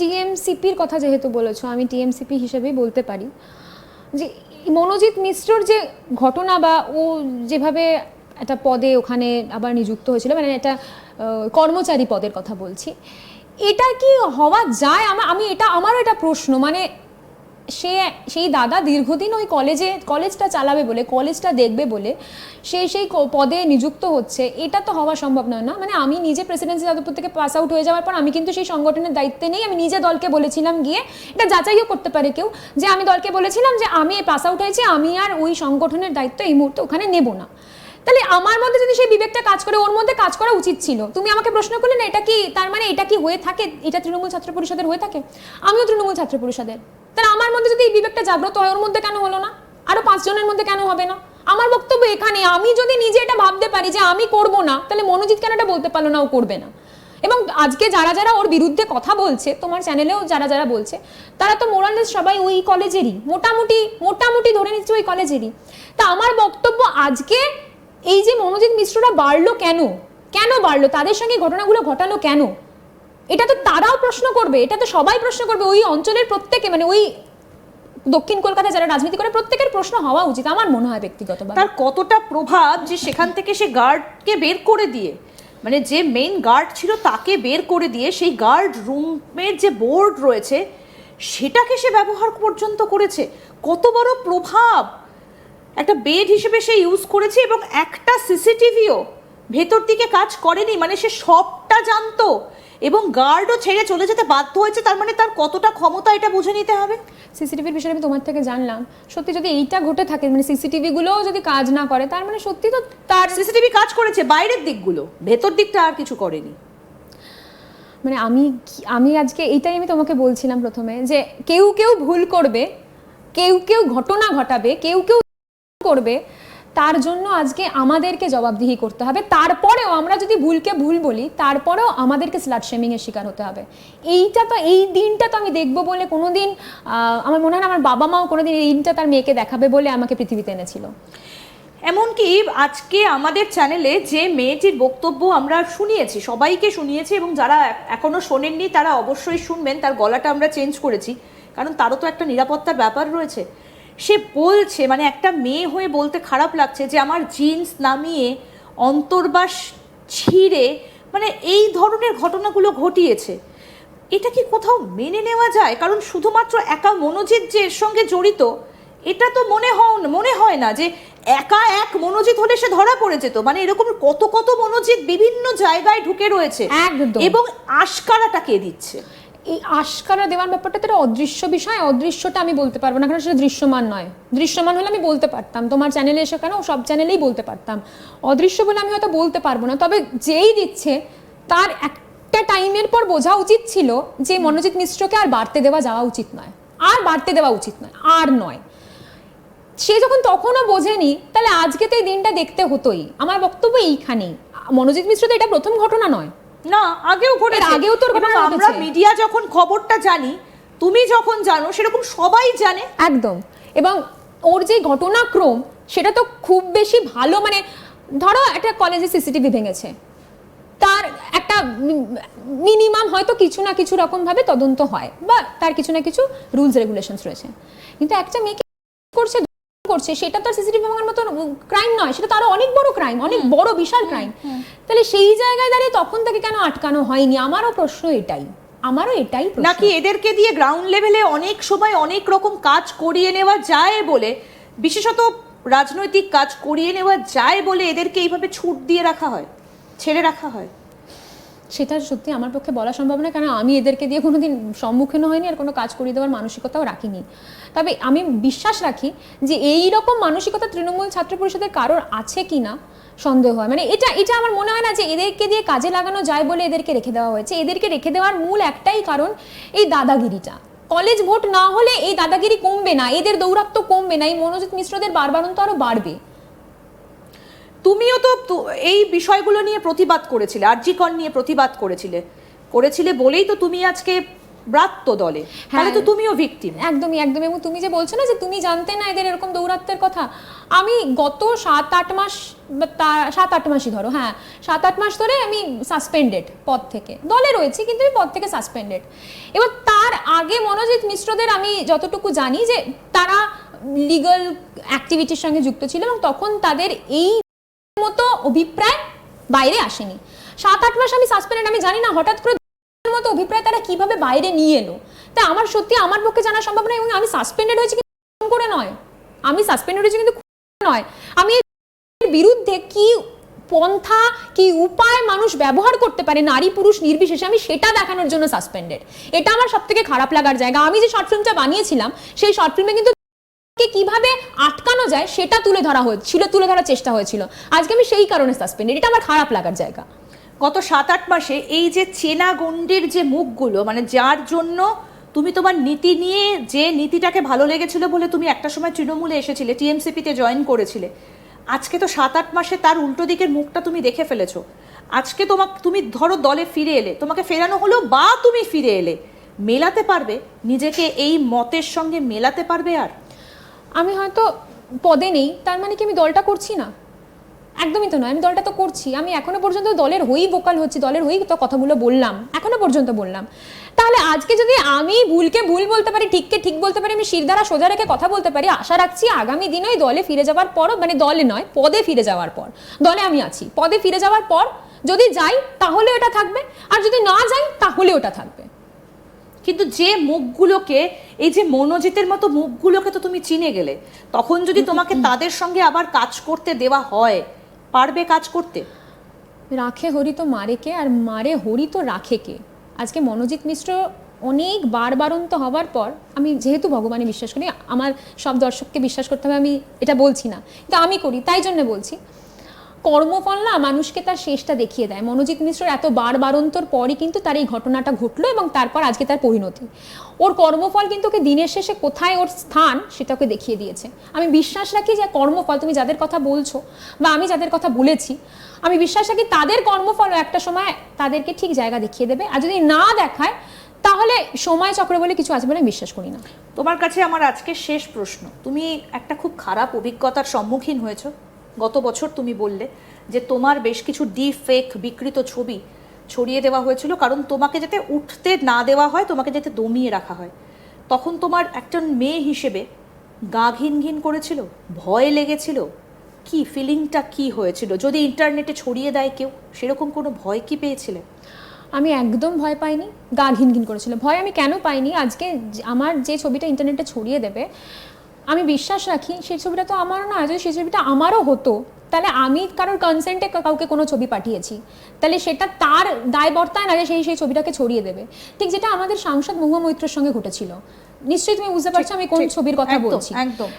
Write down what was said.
টিএমসিপির কথা যেহেতু বলেছ, আমি টিএমসিপি হিসেবেই বলতে পারি। যে মনোজিৎ মিশ্রর যে ঘটনা বা ও যেভাবে একটা পদে ওখানে আবার নিযুক্ত হয়েছিল মানে একটা কর্মচারী পদের কথা বলছি, এটা কি হওয়া যায়? আমার আমি এটা, আমারও এটা প্রশ্ন মানে সে, সেই দাদা দীর্ঘদিন ওই কলেজে কলেজটা চালাবে বলে কলেজটা দেখবে বলে, সে সেই পদে নিযুক্ত হচ্ছে। এটা তো হওয়া সম্ভব নয় না? মানে আমি নিজে প্রেসিডেন্সি যাদবপুর থেকে পাস আউট হয়ে যাওয়ার পর আমি কিন্তু সেই সংগঠনের দায়িত্বে নেই। আমি নিজে দলকে বলেছিলাম গিয়ে, এটা যাচাইও করতে পারে কেউ, যে আমি দলকে বলেছিলাম যে আমি পাস আউট হয়েছি, আমি আর ওই সংগঠনের দায়িত্ব এই মুহূর্তে ওখানে নেব না। তাহলে আমার মধ্যে যদি সেই বিবেকটা কাজ করে, ওর মধ্যে কাজ করা উচিত ছিল। তুমি আমাকে প্রশ্ন করলে না, এটা কি, তার মানে এটা কি হয়ে থাকে? এটা তৃণমূল ছাত্র পরিষদের হয়ে থাকে? আমিও তৃণমূল ছাত্র পরিষদের। তাহলে আমার মধ্যে যদি এই বিবেকটা জাগ্রত হয়, ওর মধ্যে কেন হলো না? আরও পাঁচজনের মধ্যে কেন হবে না? আমার বক্তব্য এখানে, আমি যদি নিজে এটা ভাবতে পারি যে আমি করব না, তাহলে মনোজিৎ কেন এটা বলতে পারল না ও করবে না? এবং আজকে যারা যারা ওর বিরুদ্ধে কথা বলছে, তোমার চ্যানেলেও যারা যারা বলছে, তারা তো মোরালেস সবাই ওই কলেজেরই, মোটামুটি মোটামুটি ধরে নিচ্ছে ওই কলেজেরই। তা আমার বক্তব্য আজকে এই যে মনোজিৎ মিশ্ররা বাড়লো কেন? কেন বাড়লো? তাদের সঙ্গে ঘটনাগুলো ঘটালো কেন? এটা তো তারাও প্রশ্ন করবে, এটা তো সবাই প্রশ্ন করবে, ওই অঞ্চলের প্রত্যেকে মানে ওই দক্ষিণ কলকাতায় যারা রাজনীতি করে, প্রত্যেকের প্রশ্ন হওয়া উচিত, আমার মনে হয় ব্যক্তিগতভাবে। তার কতটা প্রভাব যে সেখান থেকে সে গার্ডকে বের করে দিয়ে মানে যে মেইন গার্ড ছিল তাকে বের করে দিয়ে সেই গার্ড রুমের যে বোর্ড রয়েছে, সেটাকে সে ব্যবহার পর্যন্ত করেছে। কত বড় প্রভাব! একটা বেড হিসেবে সে ইউজ করেছে এবং একটা সিসিটিভিও ভেতর দিকে কাজ করেনি মানে সে সবটা জানতো। এবং গার্ডও ছেড়ে চলে যেতে বাধ্য হয়েছে তার মানে তার কতটা ক্ষমতা এটা বুঝে নিতে হবে? সিসিটিভির বিষয়ে আমি তোমার থেকে জানলাম। সত্যি যদি এইটা ঘটে থাকে মানে সিসিটিভি গুলোও যদি কাজ না করে তার মানে সত্যি তো তার সিসিটিভি কাজ করেছে বাইরের দিকগুলো ভেতর দিকটা আর কিছু করেনি। মানে আমি আমি আজকে এইটাই আমি তোমাকে বলছিলাম প্রথমে যে কেউ কেউ ভুল করবে কেউ কেউ ঘটনা ঘটাবে কেউ কেউ করবে তার জন্য আজকে আমাদেরকে জবাবদিহি করতে হবে। তারপরেও আমরা যদি ভুলকে ভুল বলি তারপরেও আমাদেরকে স্লাট শেমিং এর শিকার হতে হবে। এইটা তো এই দিনটা তো আমি দেখব বলে কোনোদিন আহ, আমার মনে হয় আমার বাবা মাও কোনোদিন এই দিনটা তার মেয়েকে দেখাবে বলে আমাকে পৃথিবীতে এনেছিল। এমনকি আজকে আমাদের চ্যানেলে যে মেয়েটির বক্তব্য আমরা শুনিয়েছি সবাইকে শুনিয়েছি এবং যারা এখনও শোনেননি তারা অবশ্যই শুনবেন। তার গলাটা আমরা চেঞ্জ করেছি। কারণ তারও তো একটা নিরাপত্তার ব্যাপার রয়েছে। সে বলছে মানে একটা মেয়ে হয়ে বলতে খারাপ লাগছে যে আমার জিন্স নামিয়ে অন্তর্বাস ছিঁড়ে মানে এই ধরনের ঘটনাগুলো ঘটিয়েছে। এটা কি কোথাও মেনে নেওয়া যায়? কারণ শুধুমাত্র একা মনোজিৎ যে এর সঙ্গে জড়িত এটা তো মনে হয় মনে হয় না যে একা এক মনোজিৎ হলে সে ধরা পড়ে যেত। মানে এরকম কত কত মনোজিৎ বিভিন্ন জায়গায় ঢুকে রয়েছে। এবং আশকারাটা কে দিচ্ছে। এই আশকারা দেওয়ার ব্যাপারটা তো অদৃশ্য বিষয়, অদৃশ্যটা আমি বলতে পারব না, কারণ সেটা দৃশ্যমান নয়। দৃশ্যমান হলে আমি বলতে পারতাম, তোমার চ্যানেলে এসে কেন সব চ্যানেলেই বলতে পারতাম। অদৃশ্য বলে আমি হয়তো বলতে পারব না, তবে যেই দিচ্ছে, তার একটা টাইমের পর বোঝা উচিত ছিল যে মনোজিৎ মিশ্রকে আর বাড়তে দেওয়া যাওয়া উচিত নয়। আর বাড়তে দেওয়া উচিত নয়, আর নয়। সে যখন তখনও বোঝেনি, তাহলে আজকে তো এই দিনটা দেখতে হতোই। আমার বক্তব্য এইখানেই। মনোজিৎ মিশ্র তো এটা প্রথম ঘটনা নয়। না আগেও ঘটেছে। আগেও তোর ঘটনা আমরা মিডিয়া যখন খবরটা জানি তুমি যখন জানো সেরকম সবাই জানে। একদম। এবং ওর যে ঘটনাক্রম সেটা তো খুব বেশি ভালো মানে ধরো একটা কলেজে সিসিটিভি ভেঙেছে। তার একটা মিনিমাম হয়তো কিছু না কিছু রকম ভাবে তদন্ত হয় বা তার কিছু না কিছু রুলস রেগুলেশনস রয়েছে। কিন্তু একটা মেয়েকে করছে করছে সেটা তো সিসিটিভি ভাঙার মতো ক্রাইম নয় সেটা তো আরও অনেক বড় ক্রাইম অনেক বড় বিশাল ক্রাইম তাহলে সেই জায়গায় দাঁড়িয়ে তখন তাকে কেন আটকানো হয়নি? আমারও প্রশ্ন এটাই আমারও এটাই নাকি এদেরকে দিয়ে গ্রাউন্ড লেভেলে অনেক সময় অনেক রকম কাজ করিয়ে নেওয়া যায় বলে বিশেষত রাজনৈতিক কাজ করিয়ে নেওয়া যায় বলে এদেরকে এইভাবে ছুট দিয়ে রাখা হয় ছেড়ে রাখা হয়? সেটা সত্যি আমার পক্ষে বলা সম্ভব না কারণ আমি এদেরকে দিয়ে কোনোদিন সম্মুখীন হয়নি আর কোনো কাজ করিয়ে দেওয়ার মানসিকতাও রাখিনি। তবে আমি বিশ্বাস রাখি যে এই রকম মানসিকতা তৃণমূল ছাত্র পরিষদের কারোর আছে কি না সন্দেহ হয়। মানে এটা এটা আমার মনে হয় না যে এদেরকে দিয়ে কাজে লাগানো যায় বলে এদেরকে রেখে দেওয়া হয়েছে। এদেরকে রেখে দেওয়ার মূল একটাই কারণ এই দাদাগিরিটা। কলেজ ভোট না হলে এই দাদাগিরি কমবে না, এদের দৌরাত্ম্য কমবে না, এই মনোজিৎ মিশ্রদের বারবারন্ত আরও বাড়বে। তুমিও তো এই বিষয়গুলো নিয়ে প্রতিবাদ করেছিলে আরজিকর নিয়ে প্রতিবাদ করেছিলে। করেছিলে বলেই তো তুমি আজকে ব্রাত্য দলে। তাহলে তো হ্যাঁ। তুমিও ভিকটিম একদমই একদম এবং তুমি যে বলছো না যে তুমি জানতে না এদের এরকম দৌরাত্মের কথা আমি গত সাত আট মাস সাত আট মাসই ধরো হ্যাঁ সাত আট মাস ধরে আমি সাসপেন্ডেড পদ থেকে। দলে রয়েছি কিন্তু আমি পদ থেকে সাসপেন্ডেড এবার তার আগে মনোজিৎ মিশ্রদের আমি যতটুকু জানি যে তারা লিগাল অ্যাক্টিভিটির সঙ্গে যুক্ত ছিল এবং তখন তাদের এই অভিপ্রায় বাইরে আসেনি। সাত, আট মাস আমি সাসপেন্ডেড আমি জানি না, হঠাৎ করে মতো অভিপ্রায় তারা কীভাবে বাইরে নিয়ে এলো। তা আমার সত্যি আমার পক্ষে জানা সম্ভব নয় এবং আমি সাসপেন্ডেড হয়েছি কিন্তু করে নয়। আমি সাসপেন্ডেড হয়েছি কিন্তু নয়। আমি বিরুদ্ধে কি পন্থা, কি উপায় মানুষ ব্যবহার করতে পারে, নারী, পুরুষ, নির্বিশেষে আমি সেটা দেখানোর জন্য সাসপেন্ডেড এটা আমার সব থেকে খারাপ লাগার জায়গা। আমি যে শর্ট ফিল্মটা বানিয়েছিলাম, সেই শর্ট ফিল্মে কিন্তু কে কীভাবে আটকানো যায় সেটা তুলে ধরা হয়েছিল তুলে ধরার চেষ্টা হয়েছিল। আজকে আমি সেই কারণে সাসপেন্ডেড এটা আমার খারাপ লাগার জায়গা। গত সাত আট মাসে এই যে চেনা গন্ডির যে মুখগুলো মানে যার জন্য তুমি তোমার নীতি নিয়ে যে নীতিটাকে ভালো লেগেছিল বলে তুমি একটা সময় তৃণমূলে এসেছিলে, টিএমসিপিতে জয়েন করেছিলে, আজকে তো সাত আট মাসে তার উল্টো দিকের মুখটা তুমি দেখে ফেলেছো। আজকে তোমাকে তুমি ধরো দলে ফিরে এলে, তোমাকে ফেরানো হলো বা তুমি ফিরে এলে, মেলাতে পারবে, নিজেকে এই মতের সঙ্গে মেলাতে পারবে আর? আমি হয়তো পদে নেই, তার মানে কি আমি দলটা করছি না? একদমই তো নয়, আমি দলটা তো করছি। আমি এখনও পর্যন্ত দলের হয়েই ভোকাল হচ্ছি, দলের হয়েই তো কথাগুলো বললাম, এখনও পর্যন্ত বললাম। তাহলে আজকে যদি আমি ভুলকে ভুল বলতে পারি, ঠিককে ঠিক বলতে পারি, আমি শিরদারা সোজা রেখে কথা বলতে পারি, আশা রাখছি আগামী দিনে ওই দলে ফিরে যাওয়ার পরও মানে দলে নয়, পদে ফিরে যাওয়ার পর, দলে আমি আছি, পদে ফিরে যাওয়ার পর যদি যাই তাহলে ওটা থাকবে, আর যদি না যাই তাহলে ওটা থাকবে। কিন্তু যে মুখগুলোকে এই যে মনোজিতের মতো মুখগুলোকে তো তুমি চিনে গেলে তখন যদি তোমাকে তাদের সঙ্গে আবার কাজ করতে দেওয়া হয় পারবে কাজ করতে? রাখে হরি তো মারে কে আর মারে হরি তো রাখে কে? আজকে মনোজিৎ মিশ্র অনেক বারবারন্ত হওয়ার পর আমি যেহেতু ভগবানে বিশ্বাস করি আমার সব দর্শককে বিশ্বাস করতে হবে আমি এটা বলছি না। কিন্তু আমি করি তাই জন্য বলছি। কর্মফল না মানুষকে তার শেষটা দেখিয়ে দেয়। মনোজিৎ মিশ্রর এত বারবারন্তর পরই কিন্তু তার এই ঘটনাটা ঘটলো এবং তারপর আজকে তার পরিণতি। ওর কর্মফল কিন্তু ওকে দিনের শেষে কোথায় ওর স্থান সেটা ওকে দেখিয়ে দিয়েছে। আমি বিশ্বাস রাখি যে কর্মফল, তুমি যাদের কথা বলছো বা আমি যাদের কথা বলেছি, আমি বিশ্বাস রাখি তাদের কর্মফল একটা সময় তাদেরকে ঠিক জায়গা দেখিয়ে দেবে। আর যদি না দেখায়, তাহলে সময় চক্র বলে কিছু আছে বলে বিশ্বাস করি না। তোমার কাছে আমার আজকে শেষ প্রশ্ন। তুমি একটা খুব খারাপ অভিজ্ঞতার সম্মুখীন হয়েছো। গত বছর তুমি বললে যে তোমার বেশ কিছু ডি ফেক বিকৃত ছবি ছড়িয়ে দেওয়া হয়েছিল কারণ তোমাকে যাতে উঠতে না দেওয়া হয়, তোমাকে যাতে দমিয়ে রাখা হয়। তখন তোমার একজন মেয়ে হিসেবে গা ঘিন ঘিন করেছিল, ভয় লেগেছিল। কি ফিলিংটা কি হয়েছিল? যদি ইন্টারনেটে ছড়িয়ে দেয় কেউ, সেরকম কোনো ভয় কি পেয়েছিলে? আমি একদম ভয় পাইনি, গা ঘিন ঘিন করেছিল। ভয় আমি কেন পাইনি? আজকে আমার যে ছবিটা ইন্টারনেটে ছড়িয়ে দেবে আমি বিশ্বাস রাখি সেই ছবিটা তো আমারও না যদি সেই ছবিটা আমারও হতো তাহলে আমি কারোর কনসেন্টে কাউকে কোনো ছবি পাঠিয়েছি। তাহলে সেটা তার দায়বর্তায় না যে সেই সেই ছবিটাকে ছড়িয়ে দেবে। ঠিক যেটা আমাদের সাংসদ মহুয়া মৈত্রের সঙ্গে ঘটেছিল। নিশ্চয়ই তুমি বুঝতে পারছ আমি কোন ছবির কথা বলছি। একদম।